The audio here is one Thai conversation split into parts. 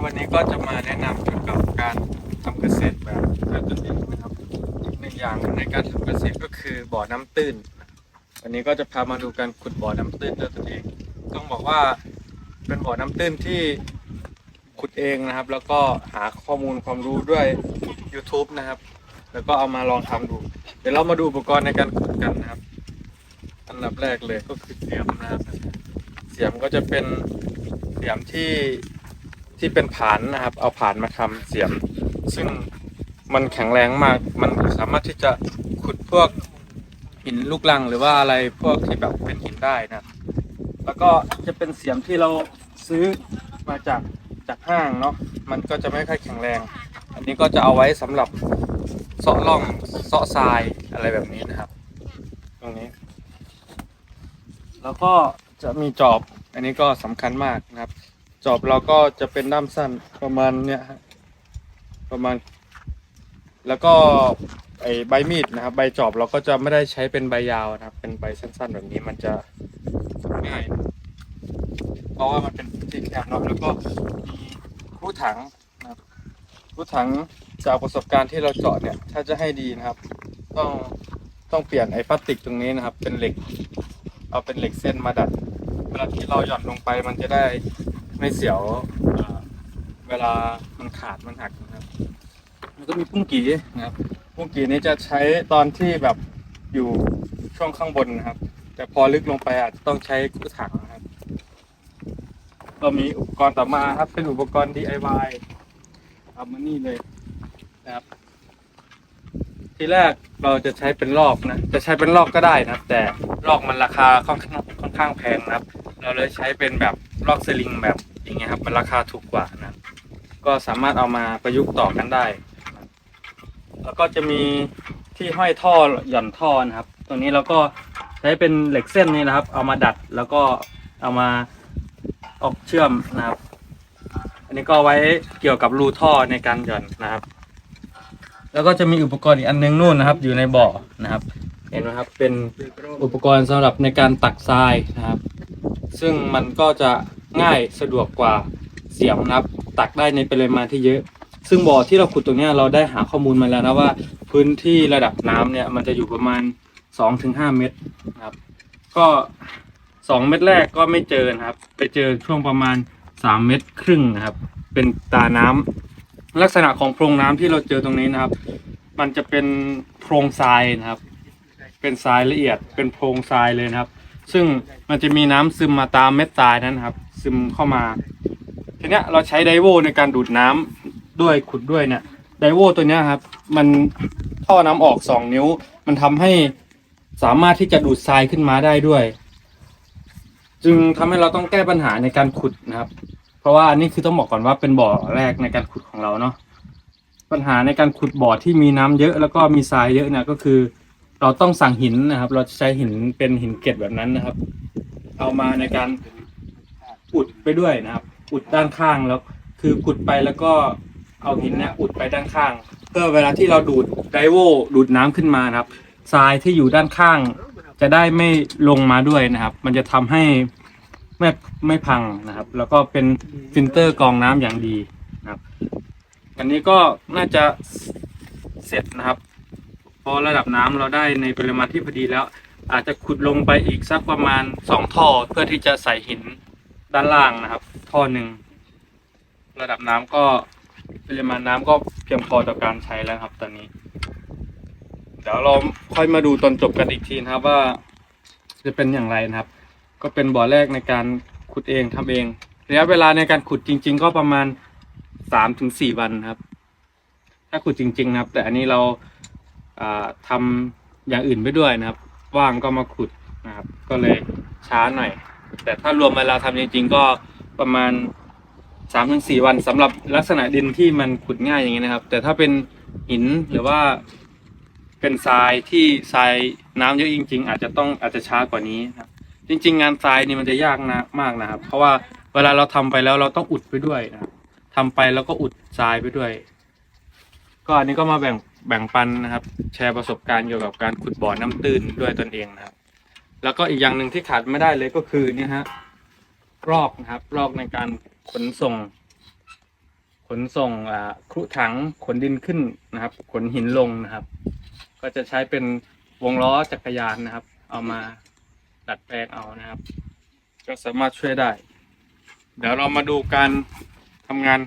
ครับวันนี้ก็จะมาแนะนำเกี่ยวกับการทำเกษตรแบบด้วยตนเองนะครับอีกหนึ่งอย่างในการทำเกษตรก็คือบ่อน้ำตื้นวันนี้ก็จะพามาดูการขุดบ่อน้ำตื้นด้วยตนเอง ต้องบอกว่าเป็นบ่อน้ำตื้นที่ขุดเองนะครับ แล้วก็หาข้อมูลความรู้ด้วย YouTube นะครับ แล้วก็เอามาลองทำดู เดี๋ยวเรามาดูอุปกรณ์ในการขุดกันนะครับ อันดับแรกเลยก็คือเสียมนะครับเสียมก็จะเป็นเสียมที่ ที่เป็นผานนะครับ เอาผานมาทำเสียม ซึ่งมันแข็งแรงมาก มันสามารถที่จะขุดพวกหินลูกลังหรือว่าอะไรพวกที่แบบเป็นหินได้นะแล้วก็จะเป็นเสียมที่เราซื้อมาจากจากห้างเนาะ มันก็จะไม่ค่อยแข็งแรง อันนี้ก็จะเอาไว้สำหรับเสาะร่องเสาะทรายอะไรแบบนี้นะครับ ตรงนี้ แล้วก็จะมีจอบ อันนี้ก็สำคัญมากนะครับ จอบเราก็จะเป็นด้ามสั้นประมาณเนี้ยประมาณ แล้วก็ไอใบมีดนะครับ ใบจอบเราก็จะไม่ได้ใช้เป็นใบยาวนะครับ เป็นใบสั้น ๆ แบบนี้มันจะง่ายเพราะว่ามันเป็นพื้นที่แคบเนาะแล้วก็มีคู่ถังนะครับคู่ถังจากประสบการณ์ที่เราเจาะเนี่ย ถ้าจะให้ดีนะครับ ต้องต้องเปลี่ยนไอ้พลาสติกตรงนี้นะครับ เป็นเหล็ก เอาเป็นเหล็กเส้นมาดัดเวลาที่เราหย่อนลงไปมันจะได้ ไม่เสียวเวลามันขาดมันหักนะครับ มันก็มีปุ้งกีนะครับปุ้งกีนี้จะใช้ตอนที่แบบอยู่ช่วงข้างบนนะครับ แต่พอลึกลงไปอาจจะต้องใช้กู้ถังนะครับก็มีอุปกรณ์ต่อมาครับ เป็นอุปกรณ์ DIY เอามานี่เลยนะครับ ทีแรกเราจะใช้เป็นลอกนะ จะใช้เป็นลอกก็ได้นะครับแต่ลอกมันราคาค่อนข้างค่อนข้างแพงนะครับ เราเลยใช้เป็นแบบลอกสลิงแบบ อย่างเงี้ยครับมันราคาถูกกว่านะ ก็สามารถเอามาประยุกต์ต่อกันได้ แล้วก็จะมีที่ห้อยท่อหย่อนท่อนะครับตรงนี้เราก็ใช้เป็นเหล็กเส้นนี่นะครับ เอามาดัดแล้วก็เอามาออกเชื่อมนะครับ อันนี้ก็ไว้เกี่ยวกับรูท่อในการหย่อนนะครับ แล้วก็จะมีอุปกรณ์อีกอันนึงนู่นนะครับ อยู่ในบ่อนะครับ เห็นไหมครับเป็นอุปกรณ์สำหรับในการตักทรายนะครับ ซึ่งมันก็จะ ง่ายสะดวกกว่าเสียมนะครับ ตักได้ในปริมาณที่เยอะ ซึ่งบ่อที่เราขุดตรงนี้เราได้หาข้อมูลมาแล้วนะว่า พื้นที่ระดับน้ำเนี่ยมันจะอยู่ประมาณ 2-5 เมตรนะครับ ก็2เมตรแรกก็ไม่เจอนะครับ ไปเจอช่วงประมาณ 3 เมตรครึ่งนะครับ เป็นตาน้ำลักษณะของโพรงน้ำที่เราเจอตรงนี้นะครับ มันจะเป็นโพรงทรายนะครับ เป็นทรายละเอียดเป็นโพรงทรายเลยนะครับ ซึ่งมันจะมีน้ำซึมมาตามเม็ดทรายนั้นครับ ซึมเข้ามา ทีเนี้ยเราใช้ไดโวในการดูดน้ำด้วยขุดด้วยเนี่ยไดโวตัวเนี้ยครับ มันท่อน้ำออกสองนิ้ว มันทำให้สามารถที่จะดูดทรายขึ้นมาได้ด้วย จึงทำให้เราต้องแก้ปัญหาในการขุดนะครับ เพราะว่าอันนี้คือต้องบอกก่อนว่าเป็นบ่อแรกในการขุดของเราเนาะปัญหาในการขุดบ่อที่มีน้ำเยอะ แล้วก็มีทรายเยอะเนี่ยก็คือ เราต้องสั่งหินนะครับ เราจะใช้หินเป็นหินเกล็ดแบบนั้นนะครับ เอามาในการ อุดไปด้วยนะครับ อุดด้านข้างแล้ว คือขุดไปแล้วก็เอาหินเนี่ยอุดไปด้านข้าง เพื่อเวลาที่เราดูดไดโวดูดน้ำขึ้นมานะครับทรายที่อยู่ด้านข้าง จะได้ไม่ลงมาด้วยนะครับ มันจะทำให้ไม่ไม่พังนะครับ แล้วก็เป็นฟิลเตอร์กรองน้ำอย่างดีนะครับ อันนี้ก็น่าจะเสร็จนะครับพอระดับน้ำเราได้ในปริมาณที่พอดีแล้ว อาจจะขุดลงไปอีกสักประมาณสองท่อเพื่อที่จะใส่หิน ด้านล่างนะครับ ท่อหนึ่ง ระดับน้ำก็ปริมาณน้ำก็เพียงพอต่อการใช้แล้วครับ ตอนนี้ เดี๋ยวเราค่อยมาดูตอนจบกันอีกทีนะครับว่า จะเป็นอย่างไรนะครับ ก็เป็นบ่อแรกในการขุดเองทำเองระยะเวลาในการขุดจริง ๆ ก็ประมาณสามถึงสี่วันครับ ถ้าขุดจริง ๆ นะครับ แต่อันนี้เราอ่าทำอย่างอื่นไปด้วยนะครับ ว่างก็มาขุดนะครับ ก็เลยช้าหน่อย แต่ถ้ารวมเวลาทำจริง ๆ ก็ประมาณสามถึงสี่วันสำหรับลักษณะดินที่มันขุดง่ายอย่างนี้นะครับ แต่ถ้าเป็นหินหรือว่าเป็นทรายที่ทรายน้ำเยอะจริง ๆ อาจจะต้องอาจจะช้ากว่านี้นะครับจริง ๆ งานทรายนี่มันจะยากนะมากนะครับ เพราะว่าเวลาเราทำไปแล้วเราต้องอุดไปด้วยนะครับทำไปแล้วก็อุดทรายไปด้วย ก็อันนี้ก็มาแบ่งแบ่งปันนะครับ แชร์ประสบการณ์เกี่ยวกับการขุดบ่อน้ำตื้นด้วยตนเองนะครับ แล้วก็อีกอย่างหนึ่งที่ขาดไม่ได้เลยก็คือเนี่ยฮะรอกนะครับรอกในการขนส่ง ขนส่งอ่าครุถังขนดินขึ้นนะครับ ขนหินลงนะครับ ก็จะใช้เป็นวงล้อจักรยานนะครับ เอามาดัดแปลงเอานะครับ ก็สามารถช่วยได้ เดี๋ยวเรามาดูการทำงาน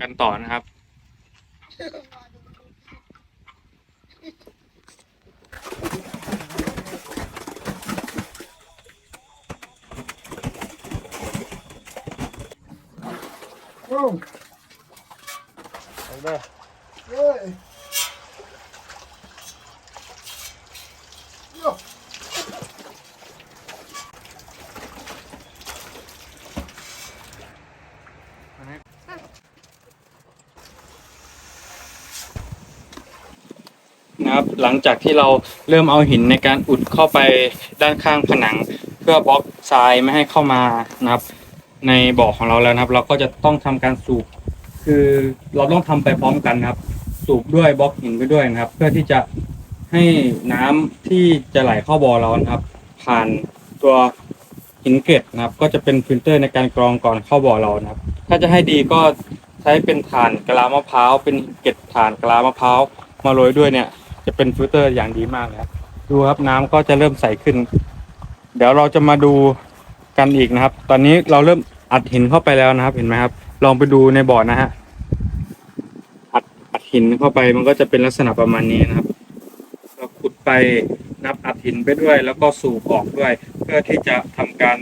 กันต่อนะครับ โอ้เอาเด้อเฮ้ยโย่นะครับหลังจากที่เราเริ่มเอาหินในการอุดเข้าไปด้านข้างผนัง เพื่อบล็อกทรายไม่ให้เข้ามานะครับ ในบ่อของเราแล้วนะครับ เราก็จะต้องทำการสูบ คือเราต้องทำไปพร้อมกันนะครับ สูบด้วยบล็อกหินไปด้วยนะครับ เพื่อที่จะให้น้ำที่จะไหลเข้าบ่อเรานะครับ ผ่านตัวหินเกล็ดนะครับ ก็จะเป็นฟิลเตอร์ในการกรองก่อนเข้าบ่อเรานะครับ ถ้าจะให้ดีก็ใช้เป็นถ่านกะลามะพร้าวเป็นเกล็ดถ่านกะลามะพร้าวมาโรยด้วยเนี่ย จะเป็นฟิลเตอร์อย่างดีมากเลยครับดูครับน้ำก็จะเริ่มใสขึ้น เดี๋ยวเราจะมาดูกันอีกนะครับ ตอนนี้เราเริ่ม อัดหินเข้าไปแล้วนะครับ เห็นไหมครับ ลองไปดูในบ่อนะฮะอัดอัดหินเข้าไปมันก็จะเป็นลักษณะประมาณนี้นะครับเราขุดไปนับอัดหินไปด้วย แล้วก็สูบออกด้วย เพื่อที่จะทำการ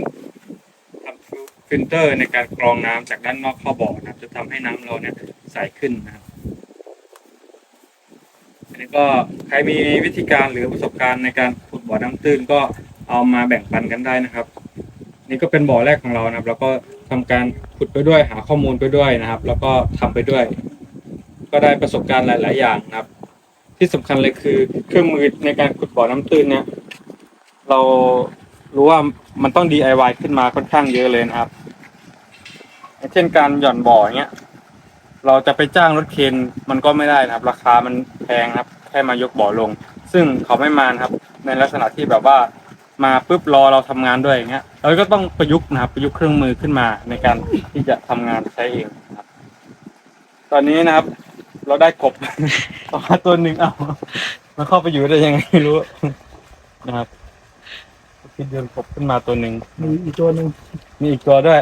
ทำฟิลเตอร์ในการกรองน้ำจากด้านนอกเข้าบ่อนะครับ จะทำให้น้ำเราเนี่ยใสขึ้นนะครับอันนี้ก็ใครมีวิธีการหรือประสบการณ์ในการขุดบ่อน้ำตื้นก็เอามาแบ่งปันกันได้นะครับ นี่ก็เป็นบ่อแรกของเรานะครับ แล้วก็ ทำการขุดไปด้วยหาข้อมูลไปด้วยนะครับ แล้วก็ทำไปด้วย ก็ได้ประสบการณ์หลาย ๆ อย่างนะครับ ที่สำคัญเลยคือเครื่องมือในการขุดบ่อน้ำตื้นเนี่ย เรารู้ว่ามันต้อง DIY ขึ้นมาค่อนข้างเยอะเลยนะครับเช่นการหย่อนบ่ออย่างเงี้ยเราจะไปจ้างรถเคนมันก็ไม่ได้นะครับ ราคามันแพงครับ แค่มายกบ่อลง ซึ่งเขาไม่มานะครับ ในลักษณะที่แบบว่า มาปุ๊บรอเราทำงานด้วยอย่างเงี้ยเราก็ต้องประยุกต์นะครับประยุกต์เครื่องมือขึ้นมาในการที่จะทำงานใช้เองนะครับ ตอนนี้นะครับ เราได้กบต่อมาตัวหนึ่งเอามันเข้าไปอยู่ได้ยังไงไม่รู้นะครับคิดเดินกบขึ้นมาตัวหนึ่งมีอีกตัวหนึ่งมีอีกตัวด้วย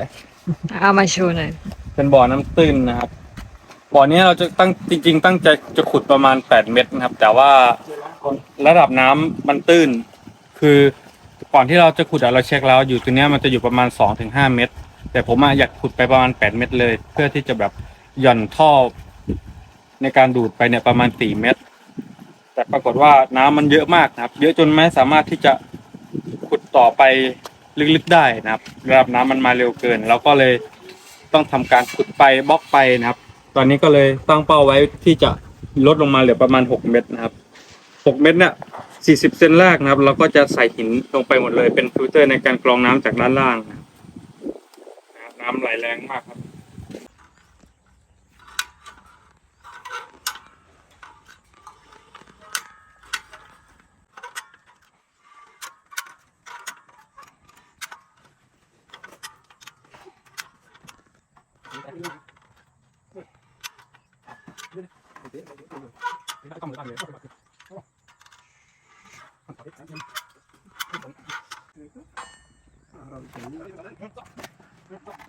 เอามาโชว์หน่อยเป็นบ่อน้ำตื้นนะครับ บ่อนี้เราจะตั้งจริง ๆ ตั้งใจจะขุดประมาณแปดเมตรนะครับ แต่ว่าระดับน้ำมันตื้น คือ ก่อนที่เราจะขุดอะเราเช็คแล้วอยู่ตรงเนี้ยมันจะอยู่ประมาณสองถึงห้าเมตร แต่ผมอะอยากขุดไปประมาณแปดเมตรเลย เพื่อที่จะแบบหย่อนท่อในการดูดไปเนี่ยประมาณสี่เมตร แต่ปรากฏว่าน้ำมันเยอะมากนะครับ เยอะจนไม่สามารถที่จะขุดต่อไปลึกๆได้นะครับระดับน้ำมันมาเร็วเกิน เราก็เลยต้องทำการขุดไปบล็อกไปนะครับ ตอนนี้ก็เลยตั้งเป้าไว้ที่จะลดลงมาเหลือประมาณ 6 เมตรนะครับ 6 เมตรเนี่ย 40 เซนแรกนะครับ เราก็จะใส่หินลงไปหมดเลย เป็นฟิลเตอร์ในการกรองน้ำจากด้านล่างนะครับนะครับน้ำไหลแรงมากครับหนึ่งส 됐다. 됐다. 됐다.